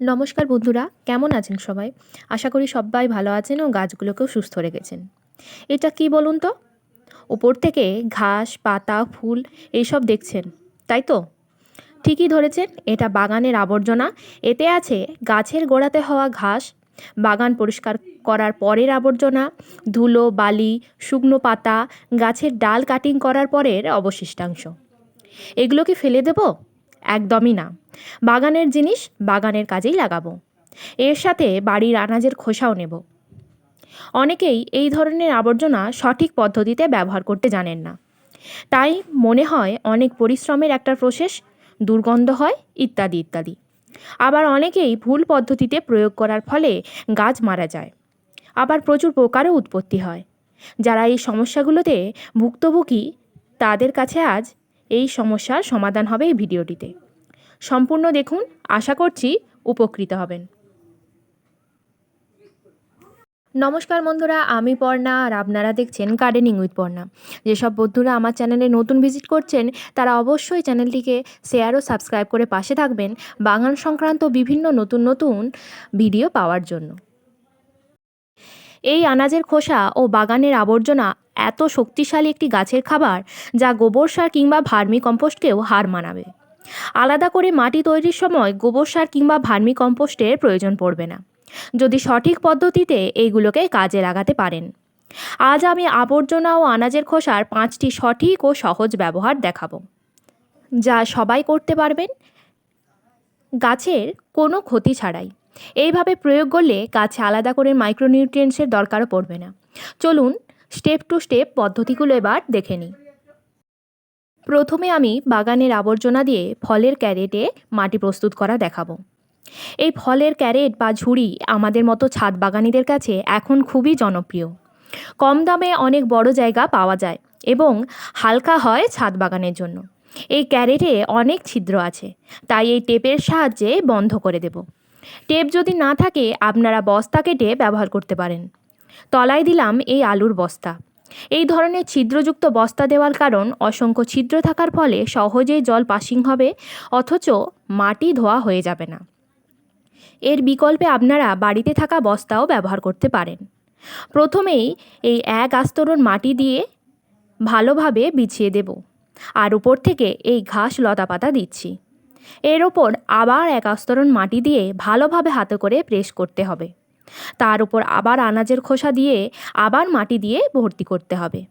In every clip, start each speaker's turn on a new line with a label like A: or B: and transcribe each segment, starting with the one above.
A: নমস্কার বন্ধুরা, কেমন আছেন সবাই? আশা করি সবাই ভালো আছেন ও গাছগুলোকেও সুস্থ রেখেছেন। এটা কি বলুন তো? ওপর থেকে ঘাস, পাতা, ফুল এইসব দেখছেন, তাই তো? ঠিকই ধরেছেন, এটা বাগানের আবর্জনা। এতে আছে গাছের গোড়াতে হওয়া ঘাস, বাগান পরিষ্কার করার পরের আবর্জনা, ধুলো, বালি, শুকনো পাতা, গাছের ডাল কাটিং করার পরের অবশিষ্টাংশ। এগুলো কি ফেলে দেব? একদমই না। বাগানের জিনিস বাগানের কাজেই লাগাবো। এর সাথে বাড়ির আনাজের খোসাও নেব। অনেকেই এই ধরনের আবর্জনা সঠিক পদ্ধতিতে ব্যবহার করতে জানেন না। তাই মনে হয় অনেক পরিশ্রমের একটা প্রসেস, দুর্গন্ধ হয়, ইত্যাদি ইত্যাদি। আবার অনেকেই ভুল পদ্ধতিতে প্রয়োগ করার ফলে গাছ মারা যায়। আবার প্রচুর পোকারও উৎপত্তি হয়। যারা এই সমস্যাগুলোতে ভুক্তভোগী, তাদের কাছে আজ এই সমস্যার সমাধান হবে এই ভিডিওটিতে। সম্পূর্ণ দেখুন, আশা করছি উপকৃত হবেন। নমস্কার বন্ধুরা, আমি পর্ণা আর আপনারা দেখছেন গার্ডেনিং উইথ পর্ণা। যেসব বন্ধুরা আমার চ্যানেলে নতুন ভিজিট করছেন, তারা অবশ্যই চ্যানেলটিকে শেয়ার ও সাবস্ক্রাইব করে পাশে থাকবেন বাগান সংক্রান্ত বিভিন্ন নতুন নতুন ভিডিও পাওয়ার জন্য। এই আনাজের খোসা ও বাগানের আবর্জনা এত শক্তিশালী একটি গাছের খাবার যা গোবর সার কিংবা ভার্মি কম্পোস্টকেও হার মানাবে। আলাদা করে মাটি তৈরির সময় গোবর সার কিংবা ভার্মি কম্পোস্টের প্রয়োজন পড়বে না। যদি সঠিক পদ্ধতিতে এইগুলোকে কাজে লাগাতে পারেন। আজ আমি আবর্জনা ও আনাজের খোসার পাঁচটি সঠিক ও সহজ ব্যবহার দেখাবো। যা সবাই করতে পারবেন। গাছের কোনো ক্ষতি ছাড়াই। এইভাবে প্রয়োগ করলে গাছে আলাদা করে মাইক্রোনিউট্রিয়েন্টসের দরকারও পড়বে না। চলুন স্টেপ টু স্টেপ পদ্ধতিগুলো এবার দেখে নিই। প্রথমে আমি বাগানের আবর্জনা দিয়ে ফলের ক্যারেটে মাটি প্রস্তুত করা দেখাবো। এই ফলের ক্যারেট বা ঝুড়ি আমাদের মতো ছাদ বাগানিদের কাছে এখন খুবই জনপ্রিয়। কম দামে অনেক বড় জায়গা পাওয়া যায় এবং হালকা হয় ছাদ বাগানের জন্য। এই ক্যারেটে অনেক ছিদ্র আছে, তাই এই টেপের সাহায্যে বন্ধ করে দেব। টেপ যদি না থাকে, আপনারা বস্তা কেটে ব্যবহার করতে পারেন। তলায় দিলাম এই আলুর বস্তা। এই ধরনের ছিদ্রযুক্ত বস্তা দেওয়ার কারণ অসংখ্য ছিদ্র থাকার ফলে সহজেই জল পাসিং হবে, অথচ মাটি ধোয়া হয়ে যাবে না। এর বিকল্পে আপনারা বাড়িতে থাকা বস্তাও ব্যবহার করতে পারেন। প্রথমেই এই এক আস্তরণ মাটি দিয়ে ভালোভাবে বিছিয়ে দেব। আর উপর থেকে এই ঘাস লতা পাতা দিচ্ছি। এর ওপর আবার এক আস্তরণ মাটি দিয়ে ভালোভাবে হাতে করে প্রেস করতে হবে। তার উপর আবার আনাজের খোসা দিয়ে, আবার মাটি দিয়ে ভর্তি করতে হবে।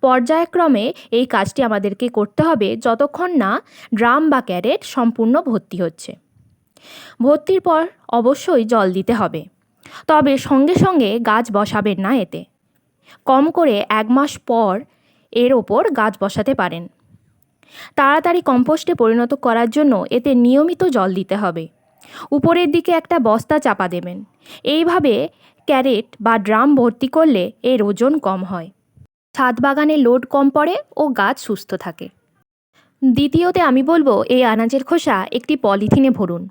A: পর্যায়ক্রমে এই কাজটি আমাদেরকে করতে হবে যতক্ষণ না ড্রাম বা ক্যারেট সম্পূর্ণ ভর্তি হচ্ছে। ভর্তির পর অবশ্যই জল দিতে হবে। তবে সঙ্গে সঙ্গে গাছ বসাবেন না এতে। কম করে এক মাস পর এর ওপর গাছ বসাতে পারেন। তাড়াতাড়ি কম্পোস্টে পরিণত করার জন্য এতে নিয়মিত জল দিতে হবে। উপরের দিকে একটা বস্তা চাপা দেবেন। এইভাবে ক্যারেট বা ড্রাম ভর্তি করলে এর ওজন কম হয়। ছাদ বাগানে লোড কম পড়ে ও গাছ সুস্থ থাকে। দ্বিতীয়তে আমি বলব, এই আনাজের খোসা একটি পলিথিনে ভরুন।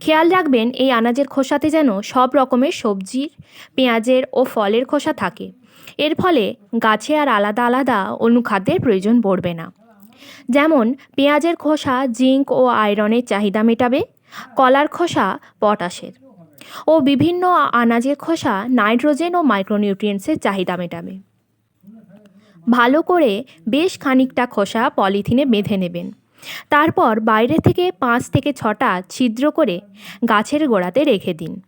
A: খেয়াল রাখবেন, এই আনাজের খোসাতে যেন সব রকমের সবজির, পেঁয়াজের ও ফলের খোসা থাকে। এর ফলে গাছে আর আলাদা আলাদা অনুখাদ্যের প্রয়োজন পড়বে না। যেমন, পেঁয়াজের খোসা, জিঙ্ক ও আয়রনের চাহিদা মেটাবে। কলার খোসা, পটাশের। ও বিভিন্ন আনাজের খোসা, নাইট্রোজেন ও মাইক্রোনিউট্রিয়েন্টসের চাহিদা মেটাবে। ভালো করে বেশ খানিকটা খোসা পলিথিনে বেঁধে নেবেন। তারপর বাইরে থেকে পাঁচ থেকে ছটা ছিদ্র করে গাছের গোড়াতে রেখে দিন।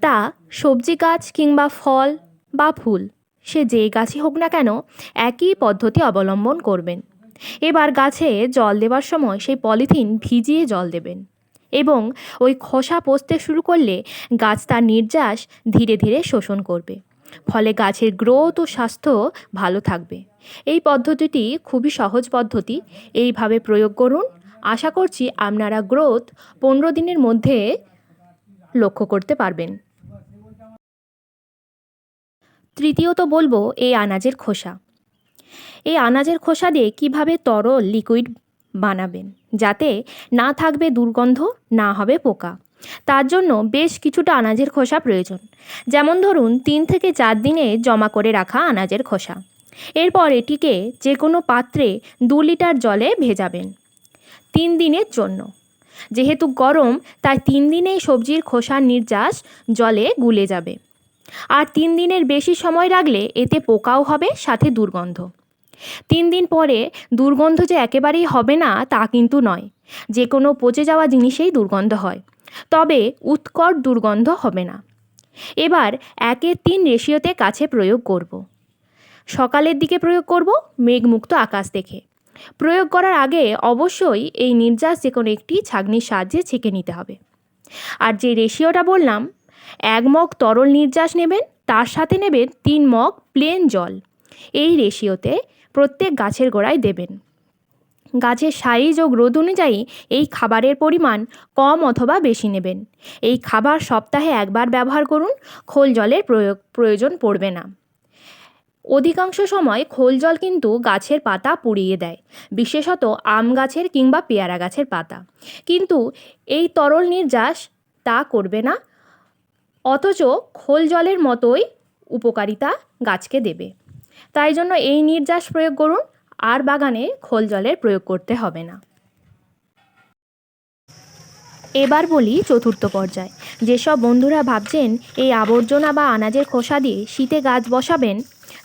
A: তা সবজি গাছ কিংবা ফল বা ফুল, সে যে গাছই হোক না কেন, একই পদ্ধতি অবলম্বন করবেন। এবার গাছে জল দেওয়ার সময় সেই পলিথিন ভিজিয়ে জল দেবেন এবং ওই খোসা পচতে শুরু করলে গাছ তার নির্যাস ধীরে ধীরে শোষণ করবে। ফলে গাছের গ্রোথ ও স্বাস্থ্য ভালো থাকবে। এই পদ্ধতিটি খুবই সহজ পদ্ধতি। এইভাবে প্রয়োগ করুন। আশা করছি আপনারা গ্রোথ পনেরো দিনের মধ্যে লক্ষ্য করতে পারবেন। তৃতীয়ত বলব, এই আনাজের খোসা। এই আনাজের খোসা দিয়ে কীভাবে তরল লিকুইড বানাবেন? যাতে না থাকবে দুর্গন্ধ, না হবে পোকা। তার জন্য বেশ কিছুটা আনাজের খোসা প্রয়োজন। যেমন ধরুন, তিন থেকে চার দিনে জমা করে রাখা আনাজের খোসা। এরপর এটিকে যে কোনো পাত্রে দু লিটার জলে ভেজাবেন তিন দিনের জন্য। যেহেতু গরম, তাই তিন দিনেই সবজির খোসার নির্যাস জলে গুলে যাবে। আর তিন দিনের বেশি সময় রাখলে এতে পোকাও হবে, সাথে দুর্গন্ধ। তিন দিন পরে দুর্গন্ধ যে একেবারেই হবে না তা কিন্তু নয়। যে কোনো পচে যাওয়া জিনিসেই দুর্গন্ধ হয়। তবে উৎকট দুর্গন্ধ হবে না। এবার একের তিন রেশিওতে কাছে প্রয়োগ করব। সকালের দিকে প্রয়োগ করব, মেঘমুক্ত আকাশ দেখে। প্রয়োগ করার আগে অবশ্যই এই নির্যাস যে কোনো একটি ছাঁকনির সাহায্যে ছেঁকে নিতে হবে। আর যে রেশিওটা বললাম, এক মগ তরল নির্যাস নেবেন, তার সাথে নেবেন তিন মগ প্লেন জল। এই রেশিওতে প্রত্যেক গাছের গোড়ায় দেবেন। গাছের সাইজ ও গ্রোথ অনুযায়ী এই খাবারের পরিমাণ কম অথবা বেশি নেবেন। এই খাবার সপ্তাহে একবার ব্যবহার করুন, খোল জলের প্রয়োগ প্রয়োজন পড়বে না। অধিকাংশ সময় খোল জল কিন্তু গাছের পাতা পুড়িয়ে দেয়, বিশেষত আম গাছের কিংবা পেয়ারা গাছের পাতা। কিন্তু এই তরল নির্যাস তা করবে না, অথচ খোল জলের মতোই উপকারিতা গাছকে দেবে। তাই জন্য এই নির্যাস প্রয়োগ করুন আর বাগানে খোল জলের প্রয়োগ করতে হবে না। এবার বলি চতুর্থ পর্যায়। যেসব বন্ধুরা ভাবছেন এই আবর্জনা বা আনাজের খোসা দিয়ে শীতে গাছ বসাবেন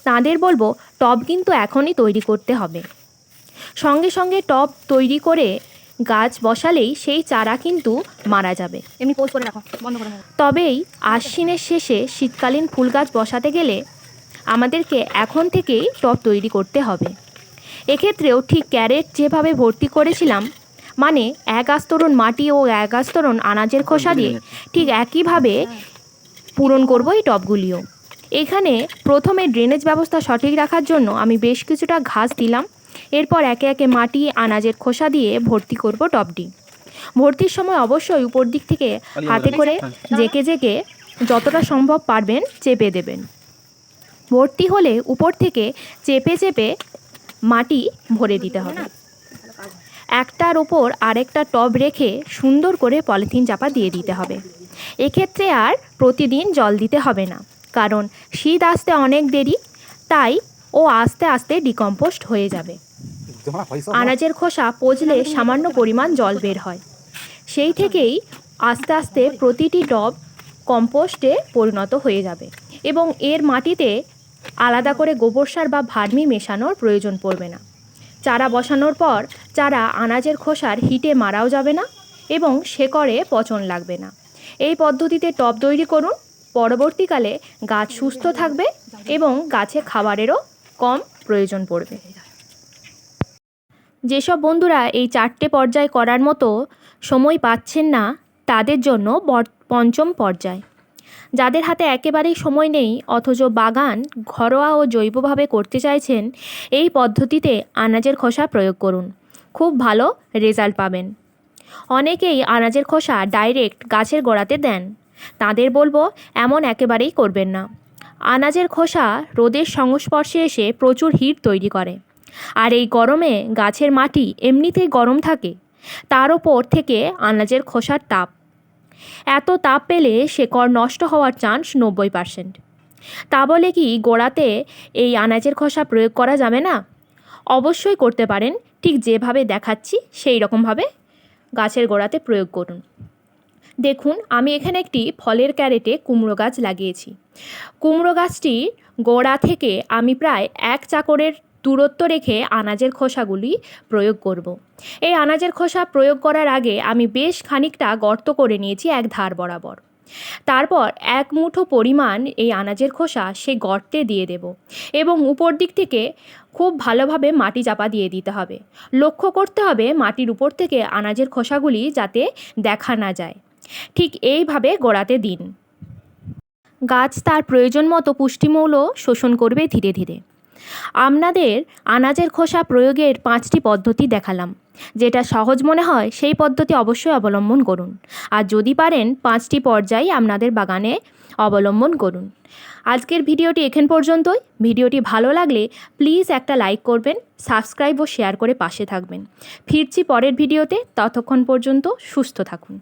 A: তাদের বলব টব কিন্তু এখনই তৈরি করতে হবে। সঙ্গে সঙ্গে টব তৈরি করে গাছ বসালেই সেই চারা কিন্তু মারা যাবে।
B: এমনি পোস্ট করে রাখো বন্ধ করে
A: তবেই আশ্বিনের শেষে শীতকালীন ফুল গাছ বসাতে গেলে আমাদেরকে এখন থেকেই টব তৈরি করতে হবে। এক্ষেত্রেও ঠিক ক্যারেট যেভাবে ভর্তি করেছিলাম মানে এক আস্তরণ মাটি ও এক আস্তরণ আনাজের খোসা দিয়ে ঠিক একইভাবে পূরণ করব এই টবগুলিও এখানে প্রথমে ড্রেনেজ ব্যবস্থা সঠিক রাখার জন্য আমি বেশ কিছুটা ঘাস দিলাম এরপর একে একে মাটি আনাজের খোসা দিয়ে ভর্তি করব টবটি ভর্তির সময় অবশ্যই উপর দিক থেকে হাতে করে জেকে জেকে যতটা সম্ভব পারবেন চেপে দেবেন। ভর্তি হলে উপর থেকে চেপে চেপে মাটি ভরে দিতে হবে। একটার ওপর আরেকটা টব রেখে সুন্দর করে পলিথিন চাপা দিয়ে দিতে হবে। এক্ষেত্রে আর প্রতিদিন জল দিতে হবে না, কারণ শীত আসতে অনেক দেরি, তাই ও আস্তে আস্তে ডিকম্পোস্ট হয়ে যাবে। আনাজের খোসা পচলে সামান্য পরিমাণ জল বের হয়। সেই থেকেই আস্তে আস্তে প্রতিটি টব কম্পোস্টে পরিণত হয়ে যাবে এবং এর মাটিতে আলাদা করে গোবর সার বা ভার্মি মেশানোর প্রয়োজন পড়বে না। চারা বসানোর পর চারা আনাজের খোসার হিটে মারাও যাবে না এবং শেকড়ে পচন লাগবে না। এই পদ্ধতিতে টব তৈরি করুন। পরবর্তীকালে গাছ সুস্থ থাকবে এবং গাছে খাবারেরও কম প্রয়োজন পড়বে। যেসব বন্ধুরা এই চারটে পর্যায় করার মতো সময় পাচ্ছেন না, তাদের জন্য পঞ্চম পর্যায়। যাদের হাতে একেবারেই সময় নেই, অথচ বাগান ঘরোয়া ও জৈবভাবে করতে চাইছেন, এই পদ্ধতিতে আনাজের খোসা প্রয়োগ করুন। খুব ভালো রেজাল্ট পাবেন। অনেকেই আনাজের খোসা ডাইরেক্ট গাছের গোড়াতে দেন। তাদের বলব, এমন একেবারেই করবেন না। আনাজের খোসা রোদের সংস্পর্শে এসে প্রচুর হিট তৈরি করে। আর এই গরমে গাছের মাটি এমনিতেই গরম থাকে। তার ওপর থেকে আনাজের খোসার তাপ এত তাপ পেলে শেকড় নষ্ট হওয়ার চান্স নব্বই পার্সেন্ট। তা বলে কি গোড়াতে এই আনাজের খোসা প্রয়োগ করা যাবে না? অবশ্যই করতে পারেন, ঠিক যেভাবে দেখাচ্ছি সেই রকমভাবে গাছের গোড়াতে প্রয়োগ করুন। দেখুন, আমি এখানে একটি ফলের ক্যারেটে কুমড়ো গাছ লাগিয়েছি। কুমড়ো গাছটি গোড়া থেকে আমি প্রায় এক চাকরের দূরত্ব রেখে আনাজের খোসাগুলি প্রয়োগ করব। এই আনাজের খোসা প্রয়োগ করার আগে আমি বেশ খানিকটা গর্ত করে নিয়েছি এক ধার বরাবর। তারপর এক মুঠো পরিমাণ এই আনাজের খোসা সে গর্তে দিয়ে দেব এবং উপর দিক থেকে খুব ভালোভাবে মাটি চাপা দিয়ে দিতে হবে। লক্ষ্য করতে হবে মাটির উপর থেকে আনাজের খোসাগুলি যাতে দেখা না যায়। ঠিক এইভাবে গোড়াতে দিন। গাছ তার প্রয়োজন মতো পুষ্টিমৌল শোষণ করবে ধীরে ধীরে। আপনাদের আনাজের খোসা প্রয়োগের পাঁচটি পদ্ধতি দেখালাম। যেটা সহজ মনে হয়, সেই পদ্ধতি অবশ্যই অবলম্বন করুন। আর যদি পারেন, পাঁচটি পর্যায় আপনাদের বাগানে অবলম্বন করুন। আজকের ভিডিওটি এখান পর্যন্তই। ভিডিওটি ভালো লাগলে প্লিজ একটা লাইক করবেন, সাবস্ক্রাইব ও শেয়ার করে পাশে থাকবেন। ফিরছি পরের ভিডিওতে। ততক্ষণ পর্যন্ত সুস্থ থাকুন।